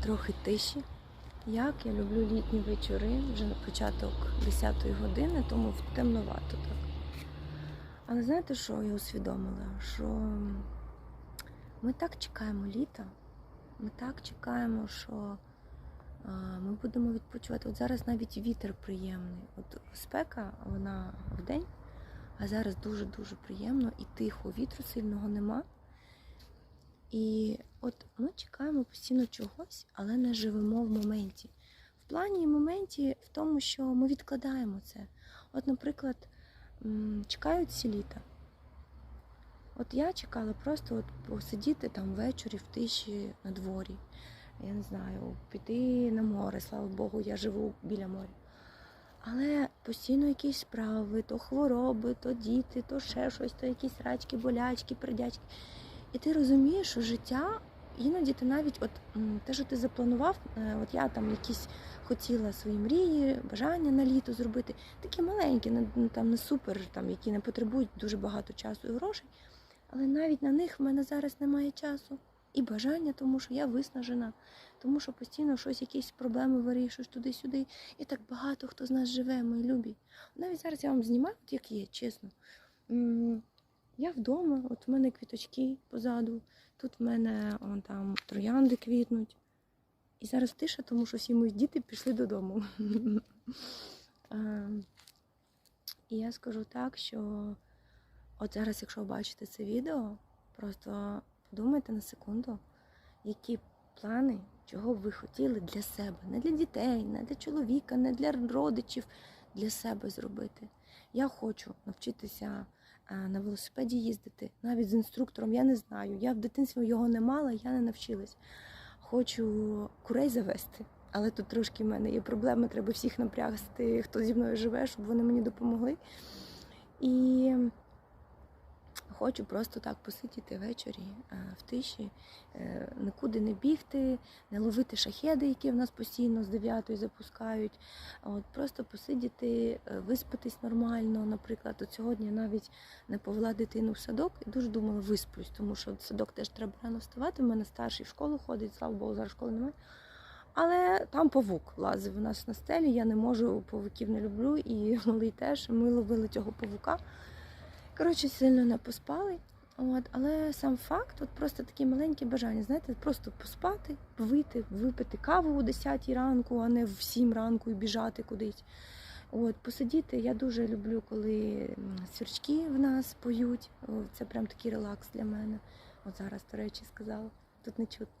трохи тиші. Як я люблю літні вечори, вже на початок 10-ї години, тому темновато так. Але знаєте, що я усвідомила? Що ми так чекаємо літа, ми так чекаємо, що ми будемо відпочивати. От зараз навіть вітер приємний. От спека, вона вдень, а зараз дуже-дуже приємно і тихо, вітру сильного нема. І от ми чекаємо постійно чогось, але не живемо в моменті. В плані і моменті в тому, що ми відкладаємо це. От, наприклад, чекають всі літа. От я чекала просто от посидіти там ввечері в тиші на дворі. Я не знаю, піти на море, слава Богу, я живу біля моря. Але постійно якісь справи, то хвороби, то діти, то ще щось, то якісь рачки, болячки, пердячки. І ти розумієш, що життя іноді ти навіть, от те, що ти запланував, е, от я там якісь хотіла свої мрії, бажання на літо зробити, такі маленькі, не, не- там не супер, там, які не потребують дуже багато часу і грошей. Але навіть на них в мене зараз немає часу і бажання, тому що я виснажена, тому що постійно щось, якісь проблеми вирішуєш туди-сюди. І так багато хто з нас живе, мої любі. Навіть зараз я вам знімаю, от як є, чесно. Я вдома, от в мене квіточки позаду, тут в мене он, там троянди квітнуть. І зараз тиша, тому що всі мої діти пішли додому. Ем, І я скажу так, що от зараз, якщо бачите це відео, просто подумайте на секунду, які плани, чого ви хотіли для себе, не для дітей, не для чоловіка, не для родичів, для себе зробити. Я хочу навчитися на велосипеді їздити, навіть з інструктором, я не знаю. Я в дитинстві його не мала, я не навчилась. Хочу курей завести, але тут трошки в мене є проблеми, треба всіх напрягти, хто зі мною живе, щоб вони мені допомогли. І хочу просто так посидіти ввечері е, в тиші, е, нікуди не бігти, не ловити шахеди, які в нас постійно з 9 запускають. От просто посидіти, е, виспатись нормально. Наприклад, от сьогодні я навіть не повела дитину в садок і дуже думала, висплюсь, тому що садок теж треба рано вставати. У мене старший в школу ходить, слава Богу, зараз школи немає. Але там павук лазив у нас на стелі. Я не можу, павуків не люблю, і малий теж. Ми ловили цього павука. Коротше, сильно не поспали. От, але сам факт, от просто такі маленькі бажання, знаєте, просто поспати, вийти, випити каву о 10 ранку, а не в 7 ранку і біжати кудись. От, посидіти. Я дуже люблю, коли свірчки в нас поють. Це прям такий релакс для мене. От зараз, до речі, сказала. Тут не чутно.